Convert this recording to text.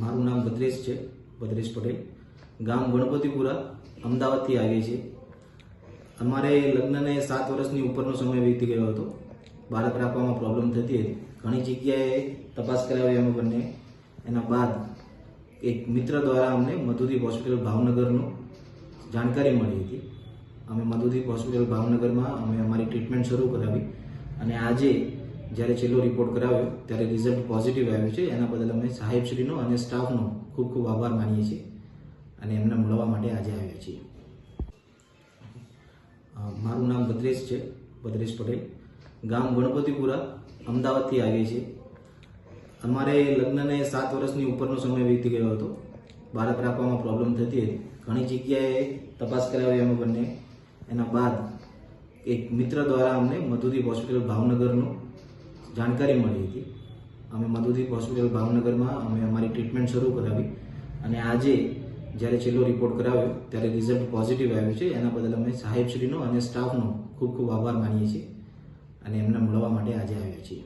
મારું નામ ભદ્રેશ છે, ભદ્રેશ પટેલ. ગામ ગણપતિપુરા, અમદાવાદથી આવીએ છીએ. અમારે લગ્નને સાત વર્ષની ઉપરનો સમય વીતી ગયો હતો. બાળક રાખવામાં પ્રોબ્લેમ થતી હતી. ઘણી જગ્યાએ તપાસ કરાવી અમે બંને. એના બાદ એક મિત્ર દ્વારા અમને મધુદીપ હોસ્પિટલ ભાવનગરનું જાણકારી મળી હતી. અમે મધુદીપ હોસ્પિટલ ભાવનગરમાં અમે અમારી ટ્રીટમેન્ટ શરૂ કરાવી અને આજે જ્યારે છેલ્લો રિપોર્ટ કરાવ્યો, ત્યારે રિઝલ્ટ પોઝિટિવ આવ્યું છે. એના બદલ અમે સાહેબશ્રીનો અને સ્ટાફનો ખૂબ ખૂબ આભાર માનીએ છીએ અને એમને મળવા માટે આજે આવ્યા છીએ. મારું નામ ભદ્રેશ છે, ભદ્રેશ પટેલ. ગામ ગણપતિપુરા, અમદાવાદથી આવીએ છીએ. અમારે લગ્નને સાત વર્ષની ઉપરનો સમય વીતી ગયો હતો. બાળક રાખવામાં પ્રોબ્લેમ થતી હતી. ઘણી જગ્યાએ તપાસ કરાવી અમે બંને. એના બાદ એક મિત્ર દ્વારા અમને મધુદીપ હોસ્પિટલ ભાવનગરનું જાણકારી મળી હતી. અમે મધુદીપ હોસ્પિટલ ભાવનગરમાં અમે અમારી ટ્રીટમેન્ટ શરૂ કરાવી અને આજે જ્યારે છેલ્લો રિપોર્ટ કરાવ્યો ત્યારે રિઝલ્ટ પોઝિટિવ આવ્યું છે. એના બદલ અમે સાહેબશ્રીનો અને સ્ટાફનો ખૂબ ખૂબ આભાર માનીએ છીએ અને એમને મળવા માટે આજે આવ્યા છીએ.